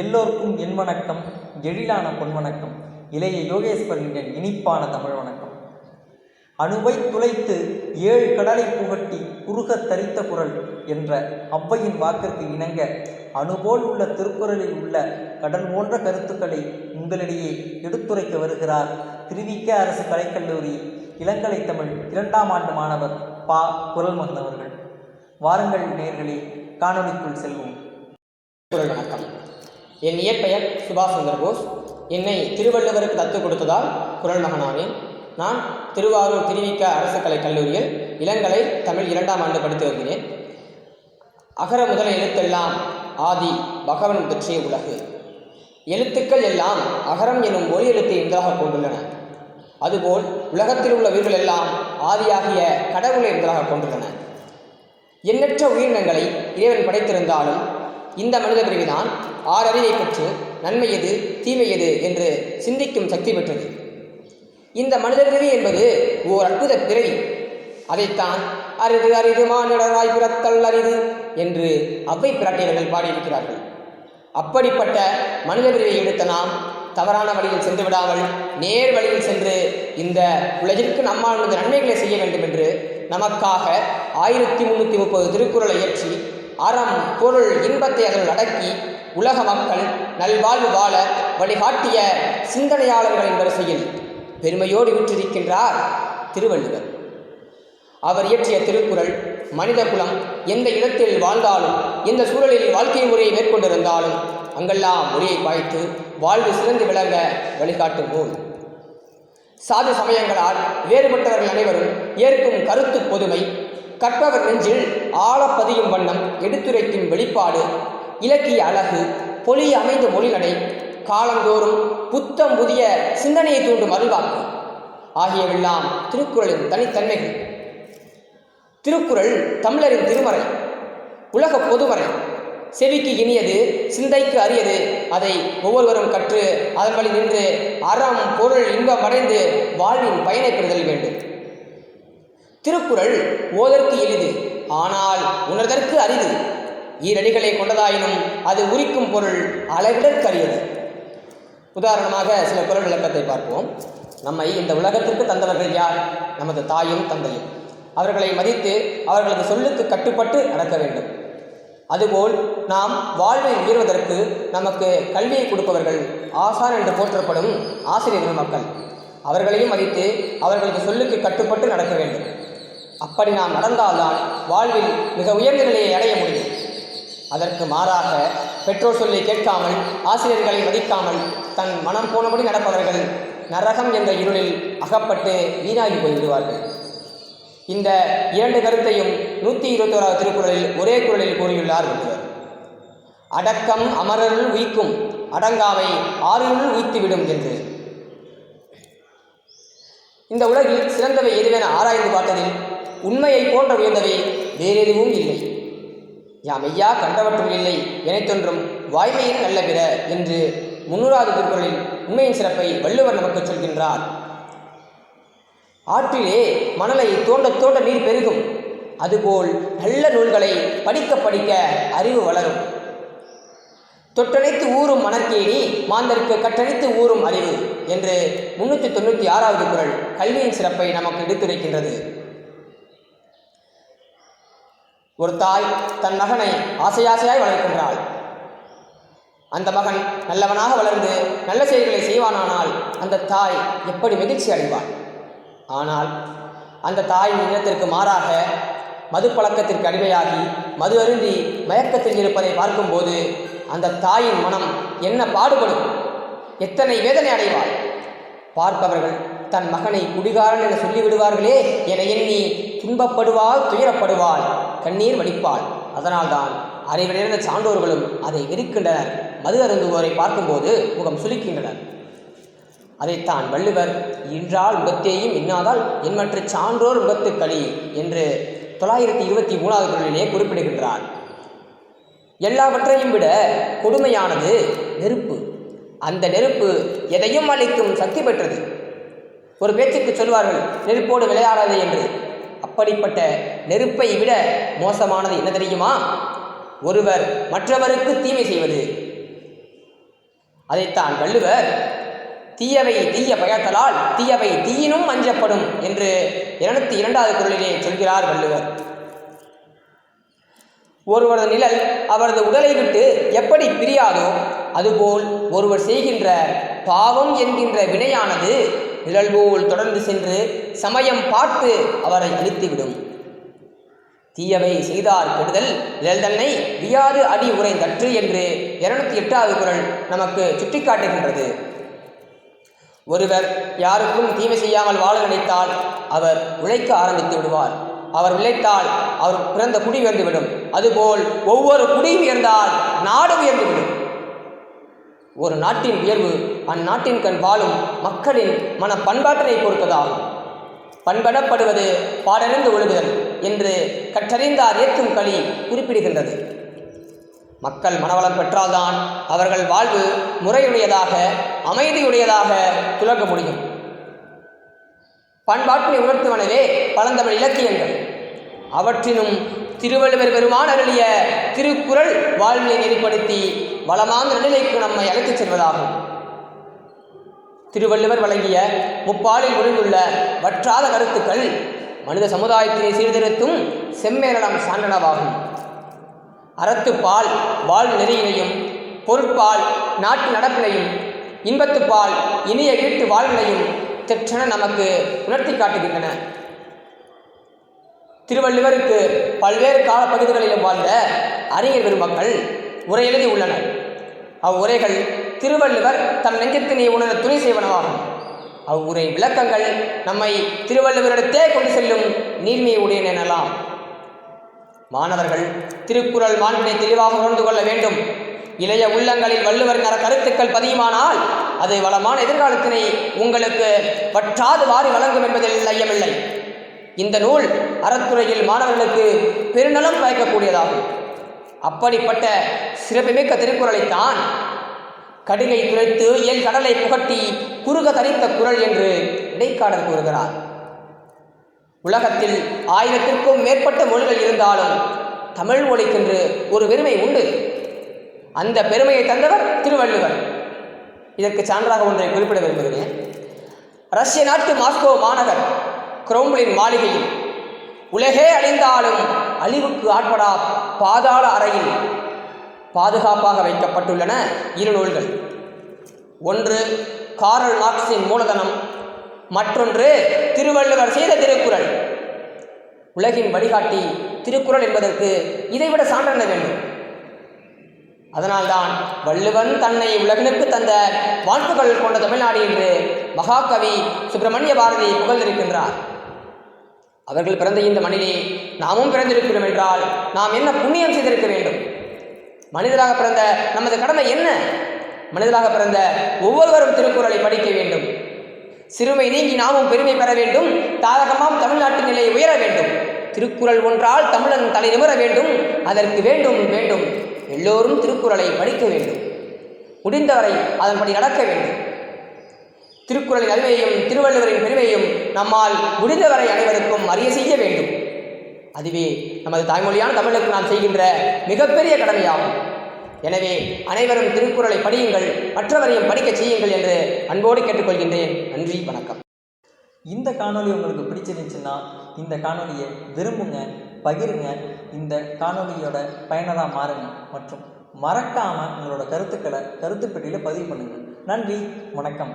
எல்லோருக்கும் என் எழிலான பொன்வணக்கம் இளைய யோகேஸ்வரனின் இனிப்பான தமிழ் வணக்கம். அணுவை துளைத்து ஏழு கடலை புகட்டி குறுக தரித்த குரல் என்ற அவ்வையின் வாக்கிற்கு இணங்க அணுபோல் உள்ள திருக்குறளில் உள்ள கடல் போன்ற கருத்துக்களை உங்களிடையே எடுத்துரைக்க வருகிறார் திருவிக்க அரசு கலைக்கல்லூரி இளங்கலை தமிழ் இரண்டாம் ஆண்டு மாணவர் பா. குரல் அவர்கள் வாருங்கள் நேர்களே காணொளிக்குள் செல்வோம். வணக்கம். என் இயற்பெயர் சுபாஷ் சந்திர போஸ். என்னை திருவள்ளுவருக்கு தத்து கொடுத்ததால் குரல் மகனாவேன் நான் திருவாரூர் திருவிக்க அரசு கலை கல்லூரியில் இளங்கலை தமிழ் இரண்டாம் ஆண்டு படித்து வருகிறேன். அகர முதல எழுத்தெல்லாம் ஆதி பகவன் பெற்றிய உலகு. எழுத்துக்கள் எல்லாம் அகரம் எனும் ஒளி எழுத்தை என்றாக கொண்டுள்ளன. அதுபோல் உலகத்தில் உள்ள உயிர்கள் எல்லாம் ஆதியாகிய கடவுளை என்றாக கொண்டுள்ளன. எண்ணற்ற உயிரினங்களை இறைவன் படைத்திருந்தாலும் இந்த மனித பிரிவுதான் ஆறறிவை பெற்று நன்மை எது தீமை எது என்று சிந்திக்கும் சக்தி பெற்றது. இந்த மனித பிறவி என்பது ஓர் அற்புத பிறவி. அதைத்தான் அரிது அரிது மானிடராய் பிறத்தல் அரிது என்று அவ்வை பிராட்டியர்கள் பாடியிருக்கிறார்கள். அப்படிப்பட்ட மனித பிரிவை எடுத்த நாம் தவறான வழியில் சென்று விடாமல் நேர் வழியில் சென்று இந்த உலகிற்கு நம்மால் நன்மைகளை செய்ய வேண்டும் என்று நமக்காக ஆயிரத்தி முன்னூற்றி முப்பது திருக்குறளை இயற்றி அறம் பொருள் இன்பத்தை அதில் அடக்கி உலக மக்கள் நல்வாழ்வு வாழ வழிகாட்டிய சிந்தனையாளர்களின் வரிசையில் பெருமையோடு விற்றிருக்கின்றார் திருவள்ளுவர். அவர் இயற்றிய திருக்குறள் மனித குலம் எந்த இடத்தில் வாழ்ந்தாலும் எந்த சூழலில் வாழ்க்கை முறையை மேற்கொண்டிருந்தாலும் அங்கெல்லாம் மொழியை பாய்த்து வாழ்வு சிறந்து விளங்க வழிகாட்டும் நூல். சாது சமயங்களால் வேறுபட்டவர்கள் அனைவரும் ஏற்கும் கருத்து பொதுமை கற்பவர் நெஞ்சில் ஆழப்பதியும் வண்ணம் எடுத்துரைக்கும் வெளிப்பாடு இலக்கிய அழகு பொலி அமைந்த மொழிகளை காலந்தோறும் புத்தம் புதிய சிந்தனையை தூண்டும் அருள்வாக்கு. ஆகியவெல்லாம் திருக்குறளின் தனித்தன்மைகள். திருக்குறள் தமிழரின் திருமறை உலக பொதுமறை. செவிக்கு இனியது சிந்தைக்கு அரியது. அதை ஒவ்வொருவரும் கற்று அதன் வழி நின்று அறம் பொருள் இன்பம் அடைந்து வாழ்வின் பயனை பெறுதல் வேண்டும். திருக்குறள் ஓதற்கு எளிது ஆனால் உணர்தற்கு அரிது. ஈரடிகளை கொண்டதாயினும் அது உரிக்கும் பொருள் அளவிடற்கரியது. உதாரணமாக சில குரல் விளக்கத்தை பார்ப்போம். நம்மை இந்த உலகத்திற்கு தந்தவர்கள் யார்? நமது தாயும் தந்தையும். அவர்களை மதித்து அவர்களது சொல்லுக்கு கட்டுப்பட்டு நடக்க வேண்டும். அதுபோல் நாம் வாழ்வை உயர்வதற்கு நமக்கு கல்வியை கொடுப்பவர்கள் ஆசான் என்று போற்றப்படும் ஆசிரியர்கள் மக்கள். அவர்களையும் மதித்து அவர்களது சொல்லுக்கு கட்டுப்பட்டு நடக்க வேண்டும். அப்படி நாம் நடந்தால்தான் வாழ்வில் மிக உயர்ந்த நிலையை அடைய முடியும். அதற்கு மாறாக பெற்றோர் சொல்லை கேட்காமல் ஆசிரியர்களை மதிக்காமல் தன் மனம் போனபடி நடப்பவர்கள் நரகம் என்ற இருளில் அகப்பட்டு வீணாகி போய்விடுவார்கள். இந்த இரண்டு கருத்தையும் நூற்றி இருபத்தோராவது திருக்குறளில் ஒரே குரலில் கூறியுள்ளார் ஒருவர். அடக்கம் அமரருள் உய்க்கும் அடங்காமை ஆறினுள் உயித்துவிடும் என்று. இந்த உலகில் சிறந்தவை எதுவென ஆராய்ந்து பார்த்ததில் உண்மையை போன்ற உயர்ந்தவை வேறெதுவும் இல்லை. யாம் ஐயா கண்டவற்றும் இல்லை எனைத்தொன்றும் வாய்மையின் நல்ல பிற என்று முன்னூறாவது திருக்குறளில் உண்மையின் சிறப்பை வள்ளுவர் நமக்கு சொல்கின்றார். ஆற்றிலே மணலை தோண்ட தோண்ட நீர் பெருகும் அதுபோல் நல்ல நூல்களை படிக்க படிக்க அறிவு வளரும். தொட்டணைத்து ஊறும் மணற்கேணி மாந்தருக்கு கட்டணைத்து ஊறும் அறிவு என்று முன்னூற்றி தொண்ணூற்றி ஆறாவது குரல் கல்வியின் சிறப்பை நமக்கு எடுத்துரைக்கின்றது. ஒரு தாய் தன் மகனை ஆசையாசையாய் வளர்க்கின்றாள். அந்த மகன் நல்லவனாக வளர்ந்து நல்ல செயல்களை செய்வானானால் அந்த தாய் எப்படி மகிழ்ச்சி அடைவாள்? ஆனால் அந்த தாயின் இனத்திற்கு மாறாக மது பழக்கத்திற்கு அடிமையாகி மது அருந்தி மயக்கத்தில் இருப்பதை பார்க்கும்போது அந்த தாயின் மனம் என்ன பாடுபடும்? எத்தனை வேதனை அடைவாள் பார்ப்பவர்கள் தன் மகனை குடிகாரன் என சொல்லிவிடுவார்களே என எண்ணி துன்பப்படுவாள் துயரப்படுவாள் கண்ணீர் வடிப்பாள். அதனால்தான் அறிவிலிருந்த சான்றோர்களும் அதை வெறுக்கின்றனர். மது அருந்துவோரை பார்க்கும்போது முகம் சுளிக்கின்றனர். அதைத்தான் வள்ளுவர் இன்றால் முகத்தேயும் இன்னாதால் என்மற்ற சான்றோர் முகத்து களி என்று தொள்ளாயிரத்தி இருபத்தி மூணாவது குரலிலே குறிப்பிடுகின்றார். எல்லாவற்றையும் விட கொடுமையானது நெருப்பு. அந்த நெருப்பு எதையும் அளிக்கும் சக்தி பெற்றது. ஒரு பேச்சுக்கு சொல்வார்கள் நெருப்போடு விளையாடாது என்று. அப்படிப்பட்ட நெருப்பை விட மோசமானது என்ன தெரியுமா? ஒருவர் மற்றவருக்கு தீமை செய்வது. அதைத்தான் வள்ளுவர் தீயவை தீய பயத்தலால் தீயவை தீயினும் அஞ்சப்படும் என்று இருநூத்தி இரண்டாவது குரலிலே சொல்கிறார் வள்ளுவர். ஒருவரது நிழல் அவரது உடலை விட்டு எப்படி பிரியாதோ அதுபோல் ஒருவர் செய்கின்ற பாவம் என்கின்ற வினையானது நிழல் போல் தொடர்ந்து சென்று சமயம் பார்த்து அவரை அழித்துவிடும். தீயவை செய்தார் கெடுதல் நிழல் தன்னை வியாது அடி உரைந்தற்று என்று இருநூத்தி எட்டாவது குரல் நமக்கு சுட்டிக்காட்டுகின்றது ஒருவர் யாருக்கும் தீமை செய்யாமல் வாழ நினைத்தால் அவர் உழைக்க ஆரம்பித்து விடுவார். அவர் உழைத்தால் அவர் பிறந்த குடி உயர்ந்துவிடும். அதுபோல் ஒவ்வொரு குடியும் உயர்ந்தால் நாடு உயர்ந்துவிடும். ஒரு நாட்டின் உயர்வு அந்நாட்டின் கண் வாழும் மக்களின் மன பண்பாட்டினை பொறுத்ததாகும். பண்படப்படுவது பாடறிந்து ஒழுகுதல் என்று கற்றறிந்தார் ஏற்றும் களி குறிப்பிடுகின்றது. மக்கள் மனவளம் பெற்றால்தான் அவர்கள் வாழ்வு முறையுடையதாக அமைதியுடையதாக துலங்க முடியும். பண்பாட்டினை உணர்த்துவனவே பழந்தமிழ் இலக்கியங்கள். அவற்றினும் திருவள்ளுவர் பெருமான் அருளிய திருக்குறள் வாழ்வினை நெறிப்படுத்தி வளமாந்த நிலைக்கு நம்மை அழைத்துச் செல்வதாகும். திருவள்ளுவர் வழங்கிய முப்பாலில் ஒழுங்குள்ள வற்றாத கருத்துக்கள் மனித சமுதாயத்தினை சீர்திருத்தும் செம்மேளனம் சான்றனவாகும். அறத்துப்பால் வாழ் நெறியினையும் பொருட்பால் நாட்டு நடப்பினையும் இன்பத்துப்பால் இனிய வீட்டு வாழ்வினையும் தெற்றென நமக்கு உணர்த்தி காட்டுகின்றன. திருவள்ளுவருக்கு பல்வேறு கால பகுதிகளிலும் வாழ்ந்த அறிஞர் பெருமக்கள் உரை எழுதி உள்ளனர். அவ்வுரைகள் திருவள்ளுவர் தம் நெஞ்சத்தினை உணர துணை செய்வனவாகும். அவ்வுரை விளக்கங்கள் நம்மை திருவள்ளுவரிடத்தே கொண்டு செல்லும் நீர்மையை உடையன எனலாம். மாணவர்கள் திருக்குறள் மாண்பினை தெளிவாக உணர்ந்து கொள்ள வேண்டும். இளைய உள்ளங்களில் வள்ளுவர் நர கருத்துக்கள் பதியுமானால் அது வளமான எதிர்காலத்தினை உங்களுக்கு வற்றாது வாரி வழங்கும் என்பதில் ஐயமில்லை. இந்த நூல் அறத்துறையில் மாணவர்களுக்கு பெருநலம் பயக்கக்கூடியதாகும் அப்படிப்பட்ட சிறப்புமிக்க திருக்குறளைத்தான் கடுகை துளைத்து ஏல் கடலை புகட்டி குறுக தரித்த குரல் என்று இடைக்காடல் கூறுகிறார். உலகத்தில் ஆயிரத்திற்கும் மேற்பட்ட மொழிகள் இருந்தாலும் தமிழ் மொழிக்கென்று ஒரு பெருமை உண்டு. அந்த பெருமையை தந்தவர் திருவள்ளுவர். இதற்கு சான்றாக ஒன்றை குறிப்பிட விரும்புகிறேன். ரஷ்ய நாட்டு மாஸ்கோ மாநகர் குரோம்லின் மாளிகையில் உலகே அழிந்தாலும் அழிவுக்கு ஆட்படா பாதாள அறையில் பாதுகாப்பாக வைக்கப்பட்டுள்ளன இரு நூல்கள். ஒன்று காரல் மார்க்சின் மூலதனம். மற்றொன்று திருவள்ளுவர் செய்த திருக்குறள். உலகின் வழிகாட்டி திருக்குறள் என்பதற்கு இதைவிட சான்றென்ன வேண்டும்? அதனால்தான் வள்ளுவன் தன்னை உலகினுக்கு தந்த வாழ்த்துக்கள் கொண்ட தமிழ்நாடு என்று மகாகவி சுப்பிரமணிய பாரதி புகழ்ந்திருக்கின்றார். அவர்கள் பிறந்த இந்த மண்ணிலே நாமும் பிறந்திருக்கிறோம் என்றால் நாம் என்ன புண்ணியம் செய்திருக்க வேண்டும்? மனிதராக பிறந்த நமது கடமை என்ன? மனிதராக பிறந்த ஒவ்வொருவரும் திருக்குறளை படிக்க வேண்டும். சிறுமை நீங்கி நாமும் பெருமை பெற வேண்டும். தாரகமாம் தமிழ்நாட்டின் நிலையை உயர வேண்டும். திருக்குறள் ஒன்றால் தமிழன் தலை நிமிர வேண்டும். அதற்கு வேண்டும் வேண்டும். எல்லோரும் திருக்குறளை படிக்க வேண்டும். முடிந்தவரை அதன்படி நடக்க வேண்டும். திருக்குறளின் அருமையையும் திருவள்ளுவரின் பெருமையும் நம்மால் முடிந்தவரை அனைவருக்கும் அறிய செய்ய வேண்டும். அதுவே நமது தாய்மொழியான தமிழுக்கு நாம் செய்கின்ற மிகப்பெரிய கடமையாகும். எனவே அனைவரும் திருக்குறளை படியுங்கள் மற்றவரையும் படிக்கச் செய்யுங்கள் என்று அன்போடு கேட்டுக்கொள்கின்றேன். நன்றி வணக்கம். இந்த காணொளி உங்களுக்கு பிடிச்சிருந்துச்சுன்னா இந்த காணொலியை விரும்புங்க. பகிருங்க. இந்த காணொலியோட பயனராக மாறுங்க மற்றும் மறக்காமல் உங்களோட கருத்துக்களை கருத்து பெட்டியில் பதிவு பண்ணுங்கள் நன்றி வணக்கம்.